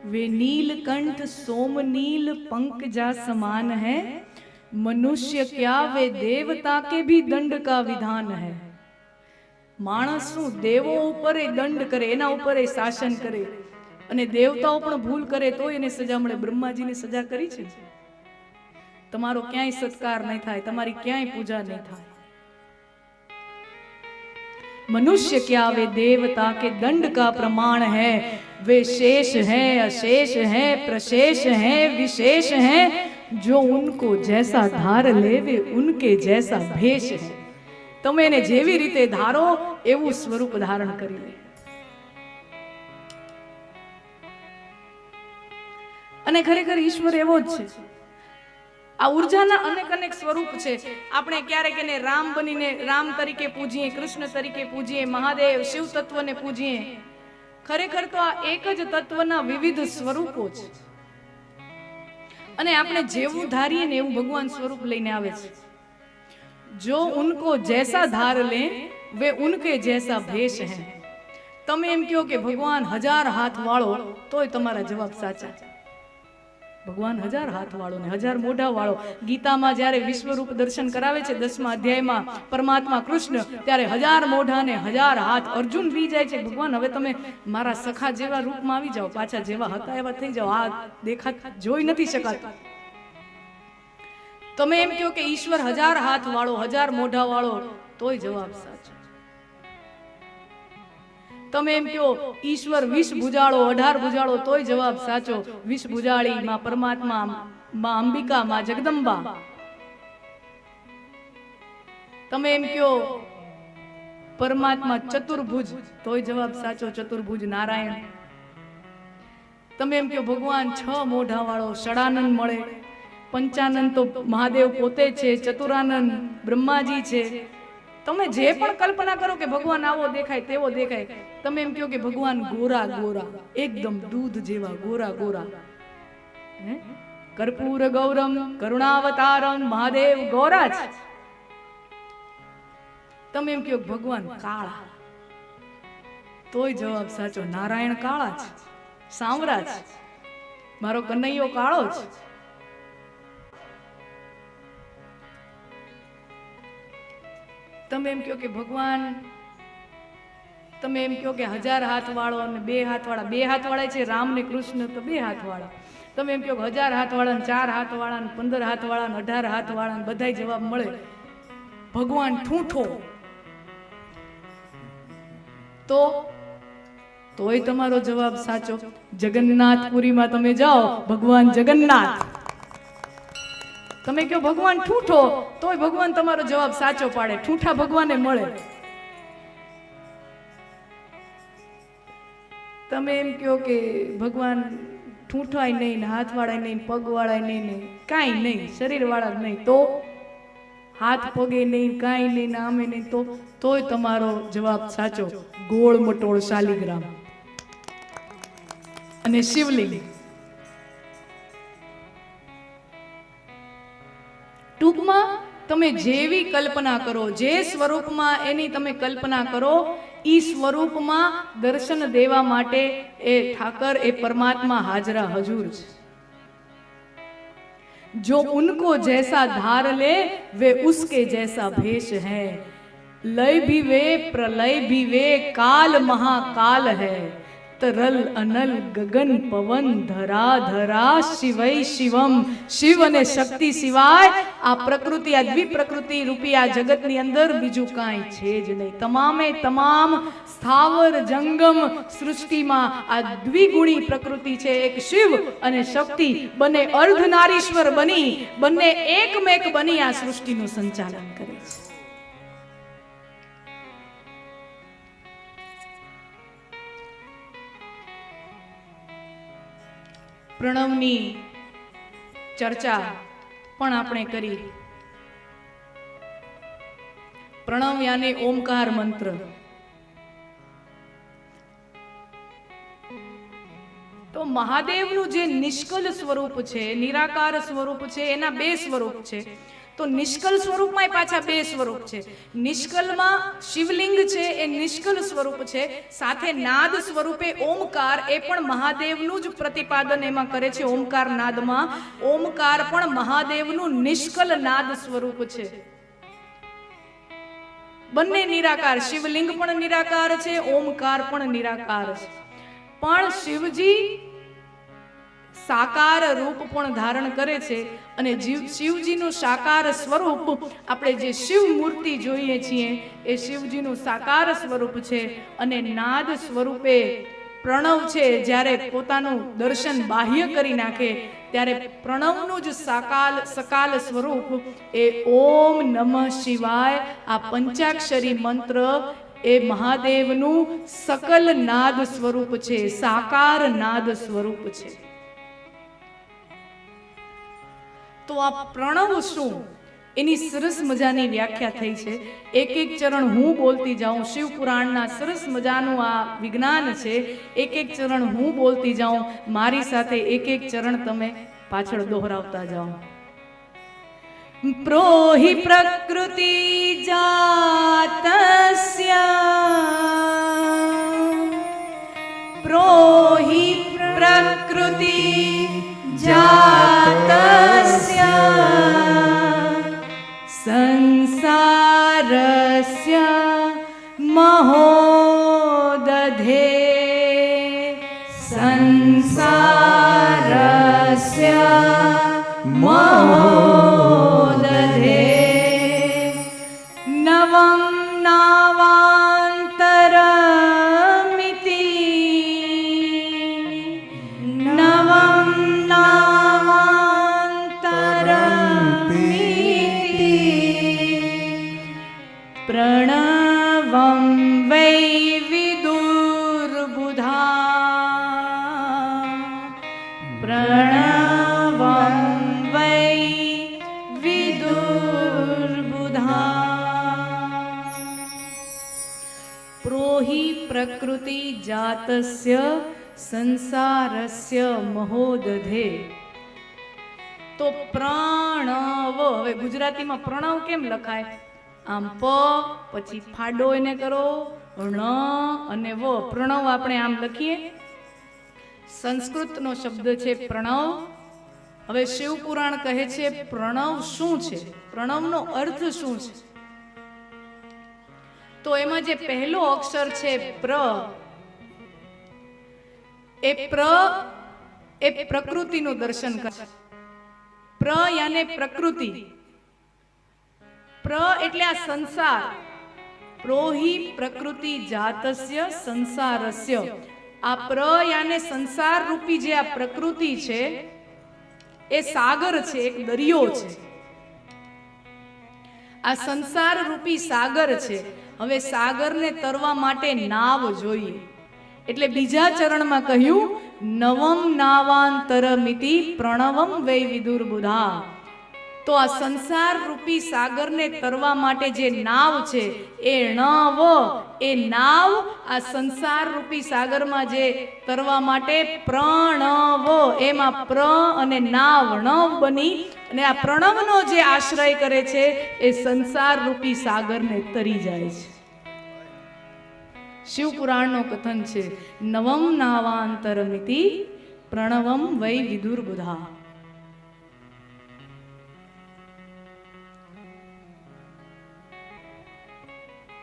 वे नीलकंठ सोमनील पंकजा समान है मनुष्य क्या वे देवता के भी दंड का विधान है માણસ શું દેવો ઉપર એ દંડ કરે એના ઉપર એ શાસન કરે અને દેવતાઓ પણ ભૂલ કરે તો એને સજા મળે બ્રહ્માજીને સજા કરી છે તમારો ક્યાંય સત્કાર નહીં થાય તમારી ક્યાંય પૂજા નહીં થાય मनुष्य क्या वे देवता के दंड का प्रमाण है वे शेष है अशेष है प्रशेष है विशेष है जो उनको जैसा धार ले वे उनके जैसा भेष है તમે એને જેવી રીતે ધારો એવું સ્વરૂપ ધારણ કરી લે અને ખરેખર ઈશ્વર એવો જ છે આ ઉર્જાના અનેક અનેક સ્વરૂપ છે આપણે ક્યારેક એને રામ બનીને રામ તરીકે પૂજીએ કૃષ્ણ તરીકે પૂજીએ મહાદેવ શિવ તત્વને પૂજીએ ખરેખર તો આ એક જ તત્વના વિવિધ સ્વરૂપો છે. અને આપણે જેવું ધારીએ ને એવું ભગવાન સ્વરૂપ લઈને આવે છે. જો ઉનકો જૈસા ધાર લે, વે ઉનકે જૈસા ભેષ હે. તમે એમ કહો કે ભગવાન હજાર હાથ વાળો, તોય તમારા જવાબ સાચા છે. ભગવાન હજાર હાથ વાળો ને હજાર મોઢા વાળો ગીતામાં જ્યારે વિશ્વરૂપ દર્શન કરાવે છે દસમા અધ્યાયમાં પરમાત્મા કૃષ્ણ ત્યારે હજાર મોઢા ને હજાર હાથ અર્જુન બી જાય છે ભગવાન હવે તમે મારા સખા જેવા રૂપમાં આવી જાઓ પાછા જેવા હતા એવા થઈ જાઓ. આ દેખા જોઈ નથી શકાતું. તમે એમ કહો કે ઈશ્વર હજાર હાથ વાળો હજાર મોઢા વાળો તોય જવાબ સાચો. તમે એમ કહો, ઈશ્વર વીસ ભુજાળો, અઢાર ભુજાળો, તોય જવાબ સાચો. વીસ ભુજાળી માં પરમાત્મા, માં અંબિકા, માં જગદંબા. તમે એમ કહો, પરમાત્મા ચતુર્ભુજ. તોય જવાબ સાચો, ચતુર્ભુજ નારાયણ. તમે એમ કહો, ભગવાન છ મોઢા વાળો ષડાનંદ મળે. પંચાનંદ તો મહાદેવ પોતે છે, ચતુરાનંદ બ્રહ્માજી છે. તમે જે પણ કલ્પના કરો કે ભગવાન આવો દેખાય, તેવો દેખાય, તમે એમ કહો કે ભગવાન ગોરા ગોરા, એકદમ દૂધ જેવા ગોરા ગોરા. કર્પૂર ગૌરમ, કરુણાવતારમ, મહાદેવ ગોરા છે તમે એમ કહો ભગવાન કાળા. તોય જવાબ સાચો, નારાયણ કાળા છે સાંવરા છે મારો કનૈયો કાળો છે તમે એમ કહો કે ભગવાન, તમે એમ કહો કે હજાર હાથ વાળો અને બે હાથ વાળા બે હાથ વાળા છે રામ ને કૃષ્ણ તો બે હાથ વાળા તમે એમ કહો કે હજાર હાથ વાળા ને ચાર હાથ વાળા ને પંદર હાથ વાળા ને અઢાર હાથ વાળા ને બધાય જવાબ મળે. ભગવાન ઠૂઠો. તો, તોય તમારો જવાબ સાચો. જગન્નાથપુરીમાં તમે જાઓ, ભગવાન જગન્નાથ. તમે કહો, ભગવાન ઠૂઠો? તોય ભગવાન તમારો જવાબ સાચો પાડે. ઠૂઠા ભગવાને મળે. તમે એમ કહો કે ભગવાન ઠૂઠાય નહીં ને હાથ વાળાય નહીં પગ વાળાય નહીં ને, કાંઈ નહીં શરીર વાળા જ નહીં. તો હાથ પગે નહીં, કાંઈ નહીં, નામે નહીં, તો તોય તમારો જવાબ સાચો. ગોળ મટોળ શાલિગ્રામ. અને શિવલિંગ. ટૂંકમાં તમે જેવી કલ્પના કરો જે સ્વરૂપમાં એની તમે કલ્પના કરો ઈ સ્વરૂપમાં દર્શન દેવા માટે એ ઠાકર એ પરમાત્મા હાજરા હજુર છે जो उनको जैसा धार ले वे उसके जैसा भेष है लय भी वे प्रलय भी वे काल महाकाल है તરલ અનલ ગગન પવન ધરા ધરા શિવય શિવમ શિવ અને શક્તિ સિવાય આ પ્રકૃતિ આ દ્વિપ્રકૃતિ રૂપી આ જગતની અંદર બીજું કાંઈ છે જ નહીં. તમામે તમામ સ્થાવર જંગમ સૃષ્ટિમાં આ દ્વિગુણી પ્રકૃતિ છે. એક શિવ અને શક્તિ, બંને અર્ધનારીશ્વર બની, બંને એકમેક બની આ સૃષ્ટિનું સંચાલન કરે છે. પ્રણવની ચર્ચા પણ આપણે કરી. પ્રણવ યાને ઓમકાર મંત્ર. તો મહાદેવનું જે નિષ્કલ સ્વરૂપ છે, નિરાકાર સ્વરૂપ છે, એના બે સ્વરૂપ છે. તો નિષ્કલ સ્વરૂપમાં પાછા બે સ્વરૂપ છે. નિષ્કલમાં શિવલિંગ છે, એ નિષ્કલ સ્વરૂપ છે. સાથે નાદ સ્વરૂપે ઓમકાર, એ પણ મહાદેવનું જ પ્રતિપાદન એમાં કરે છે ઓમકાર નાદમાં. ઓમકાર પણ મહાદેવનું નિષ્કલ નાદ સ્વરૂપ છે. બંને નિરાકાર, શિવલિંગ પણ નિરાકાર છે, ઓમકાર પણ નિરાકાર છે. પણ શિવજી સાકાર રૂપ પણ ધારણ કરે છે અને શિવજીનું સાકાર સ્વરૂપ આપણે જે શિવ મૂર્તિ જોઈએ છીએ, એ શિવજીનું સાકાર સ્વરૂપ છે અને નાદ સ્વરૂપે પ્રણવ છે. જ્યારે પોતાનું દર્શન બાહ્ય કરી નાખે, ત્યારે પ્રણવનું જ સાકાલ, સકાલ સ્વરૂપ એ ઓમ નમઃ શિવાય આ પંચાક્ષરી મંત્ર એ મહાદેવનું સકલ નાદ સ્વરૂપ છે, સાકાર નાદ સ્વરૂપ છે. તો આ પ્રણવ શું? એની સરસ મજાની વ્યાખ્યા થઈ છે. એક એક ચરણ હું બોલતી જાઉં શિવ પુરાણના સરસ મજાનું આ વિજ્ઞાન છે. એક એક ચરણ હું બોલતી જાઉં, મારી સાથે એક એક ચરણ તમે પાછળ દોહરાવતા જાઓ. પ્રોહિ પ્રકૃતિ જાતસ્ય. પ્રોહિ પ્રકૃતિ જાતસ્ય. સંસારસ્ય મહોદધે સંસારસ્ય સંસારસ્ય મહોદધે તો પ્રણવ હવે ગુજરાતીમાં પ્રણવ કેમ લખાય આમ પ પછી ફાડો એને કરો, ણ અને વ, પ્રણવ આપણે આમ લખીએ. સંસ્કૃતનો શબ્દ છે પ્રણવ. હવે શિવ પુરાણ કહે છે પ્રણવ શું છે? પ્રણવનો અર્થ શું છે? તો એમાં જે પહેલો અક્ષર છે પ્ર એ પ્ર, એ પ્રકૃતિનું દર્શન કરે. પ્ર યાને પ્રકૃતિ. પ્ર એટલે આ સંસાર. પ્રોહિ પ્રકૃતિ જાતસ્ય સંસારસ્ય. આ પ્ર યાને સંસાર રૂપી જે આ પ્રકૃતિ છે, એ સાગર છે, એક દરિયો છે. આ સંસાર રૂપી સાગર છે. હવે સાગરને તરવા માટે નાવ જોઈએ. એટલે બીજા ચરણમાં કહ્યું, નવમ નાવાંતરમિતિ પ્રણવમ વૈ વિદુર બુધા તો આ સંસાર રૂપી સાગરને તરવા માટે જે નાવ છે, એ ણવ, એ નાવ આ સંસાર રૂપી સાગરમાં જે તરવા માટે પ્રણવ, એમાં પ્ર અને નાવ ણવ બની અને આ પ્રણવનો જે આશ્રય કરે છે, એ સંસાર રૂપી સાગરને તરી જાય છે. શિવ પુરાણનો કથન છે, નવમ નાવાંતરમિતિ પ્રણવમ વૈ વિદુર બુધા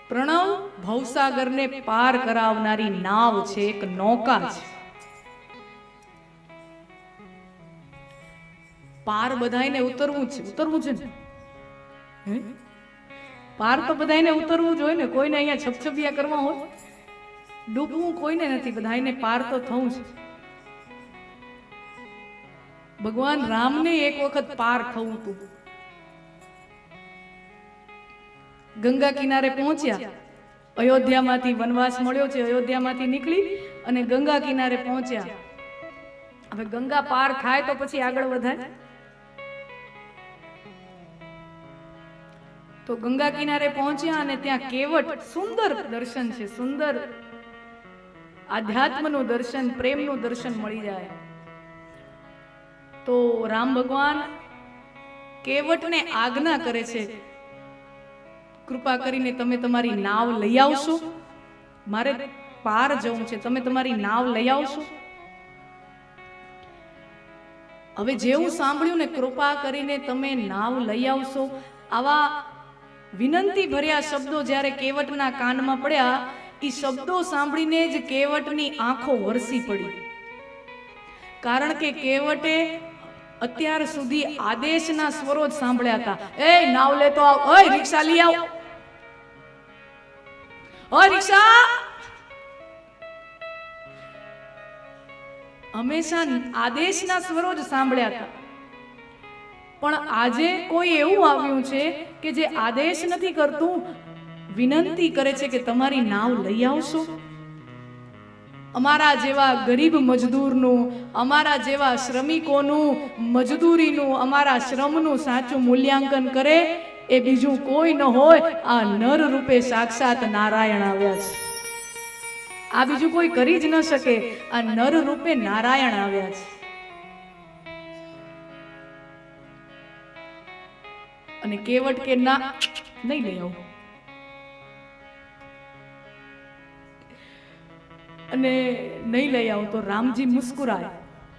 પ્રણવ ભવસાગરને પાર કરાવનારી નાવ છે, એક નૌકા છે. પાર બધાને ઉતરવું છે ઉતરવું છે પાર તો બધાને ઉતરવું જ હોય ને, કોઈને અહીંયા છપછપિયા કરવા હોય? ડૂબવું કોઈને નથી, બધાયને પાર તો થવું છે ભગવાન રામને એક વખત પાર થવું હતું. ગંગા કિનારે પહોંચ્યા. અયોધ્યામાંથી વનવાસ મળ્યો છે, અયોધ્યામાંથી નીકળી અને ગંગા કિનારે પહોંચ્યા. હવે ગંગા પાર થાય તો પછી આગળ વધાય. તો ગંગા કિનારે પહોંચ્યા અને ત્યાં કેવટ સુંદર દર્શન છે, સુંદર આધ્યાત્મનું દર્શન, પ્રેમનું દર્શન મળી જાય. તો રામ ભગવાન કેવટને આજ્ઞા કરે છે? કૃપા કરીને તમે તમારી નાવ લઈ આવશો. મારે પાર જવું છે, તમે તમારી નાવ લઈ આવશો. હવે જેવું સાંભળ્યું ને કૃપા કરીને તમે નાવ લઈ આવશો. આવા વિનંતી ભર્યા શબ્દો જ્યારે કેવટના કાનમાં પડ્યા એ શબ્દો સાંભળીને જ કેવટની આંખો વરસી પડી. કારણ કે કેવટે અત્યાર સુધી આદેશના સ્વરો જ સાંભળ્યા હતા. એ, નાવ લેતો આવ. ઓય, રિક્ષા લઈ આવ. ઓ રિક્ષા. હંમેશા આદેશના સ્વરો જ સાંભળ્યા હતા. પણ આજે કોઈ એવું આવ્યું છે કે જે આદેશ નથી કરતું વિનંતી કરે છે કે તમારી નાવ લઈ આવશો. અમારા જેવા ગરીબ મજદૂરનું, અમારા જેવા શ્રમિકોનું, મજદૂરીનું, અમારા શ્રમનું સાચું મૂલ્યાંકન કરે એ બીજું કોઈ ન હોય, આ નર રૂપે સાક્ષાત નારાયણ આવ્યા છે. આ બીજું કોઈ કરી જ ન શકે, આ નર રૂપે નારાયણ આવ્યા છે. અને કેવટ કે ના, નહીં લઈ આવું. અને નહીં લઈ આવું તો રામજી મુસ્કુરાય.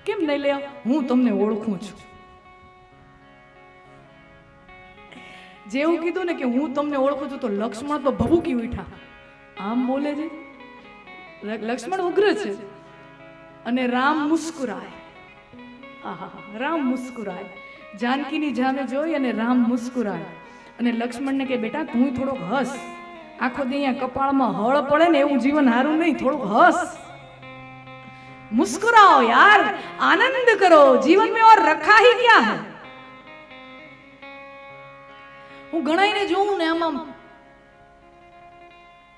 કેમ નહીં લઈ આવો? હું તમને ઓળખું છું. જેવું કીધું ને કે હું તમને ઓળખું છું તો લક્ષ્મણ તો ભભૂકી ઉઠા આમ બોલે છે? લક્ષ્મણ ઉગ્ર છે. અને રામ મુસ્કુરાય. આહા, રામ મુસ્કુરાય. જાનકીની જામે જોઈ અને રામ મુસ્કુરાય. અને લક્ષ્મણને કે બેટા તું થોડોક હસ. આખો દી કપાળમાં હળ પડે ને એવું જીવન હારું નહીં થોડું હસ. મુસ્કુરાઓ યાર, આનંદ કરો, જીવન મેં ઓર રખા હી ક્યા હૈ. હું ગણાઈને જોઉં ને આમાં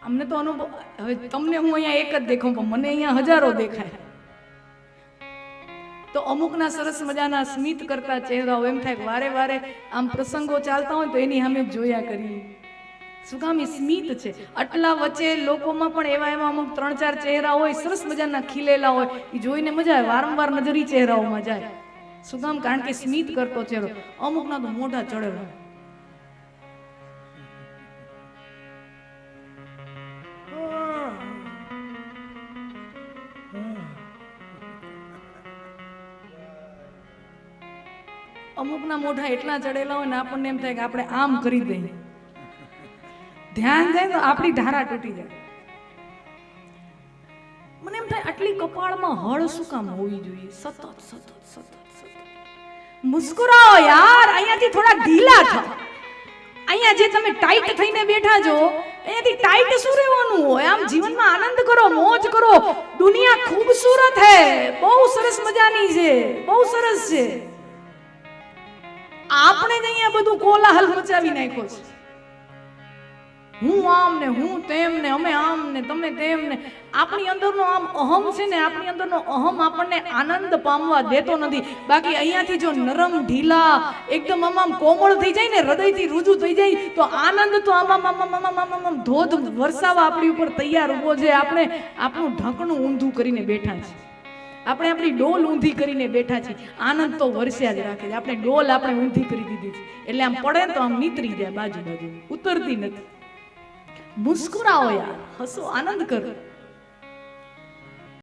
અમને તો અનુભવ હવે તમને હું અહીંયા એક જ દેખું, પણ મને અહીંયા હજારો દેખાય. તો અમુકના સરસ મજાના સ્મિત કરતા ચહેરાઓ, એમ થાય વારે વારે આમ પ્રસંગો ચાલતા હોય તો એની સામે જોયા કરીએ. એ સ્મિત છે. આટલા વચ્ચે લોકોમાં પણ એવા એવા અમુક ત્રણ ચાર ચહેરા હોય, સરસ મજાના ખીલેલા હોય એ જોઈને મજા આવે, વારંવાર નજરી ચહેરાઓમાં જાય. કામ કારણ કે સ્મિત કરતો ચહેરો, અમુકના તો મોઢા ચડેલા અમુકના મોઢા એટલા ચડેલા હોય ને આપણને એમ થાય કે આપણે આમ કરી દઈએ. ધ્યાન જાય તો આપણી ધારા તૂટી જાય. મને એમ થાય આટલી કપાળમાં હળ શું કામ હોવી જોઈએ? સતત સતત સતત સતત. મુસ્કુરાઓ યાર અહીંયાથી થોડા ઢીલા થાઓ અહીંયા જે તમે ટાઈટ થઈને બેઠા છો અહીંયાથી ટાઈટ શું રહેવાનું હોય? આમ જીવનમાં આનંદ કરો મોજ કરો. દુનિયા ખૂબસૂરત હે. બહુ સરસ મજાની છે. બહુ સરસ છે. આપણે જ અહીંયા બધું કોલાહલ મચાવી નાખ્યો છે. હું આમ ને હું તેમ ને અમે આમ ને તમે તેમ ને આપણી અંદરનો આમ અહમ છે ને, આપણી અંદરનો અહમ આપણને આનંદ પામવા દેતો નથી. બાકી અહીંયાથી જો નરમ ઢીલા, એકદમ આમ આમ કોમળ થઈ જાય ને, હૃદયથી રૂજુ થઈ જાય, તો આનંદ તો આમ આમ આમ આમ આમ ધોધ વરસાવા આપણી ઉપર તૈયાર ઊભો છે. આપણે આપણું ઢાંકણું ઊંધું કરીને બેઠા છે આપણે આપણી ડોલ ઊંધી કરીને બેઠા છીએ. આનંદ તો વરસ્યા જ રાખે છે. આપણે ડોલ આપણે ઊંધી કરી દીધી છે. એટલે આમ પડે તો આમ નીતરી જાય બાજુ બાજુ ઉતરતી નથી. મુસ્કુરાઓ યાર હસો આનંદ કરો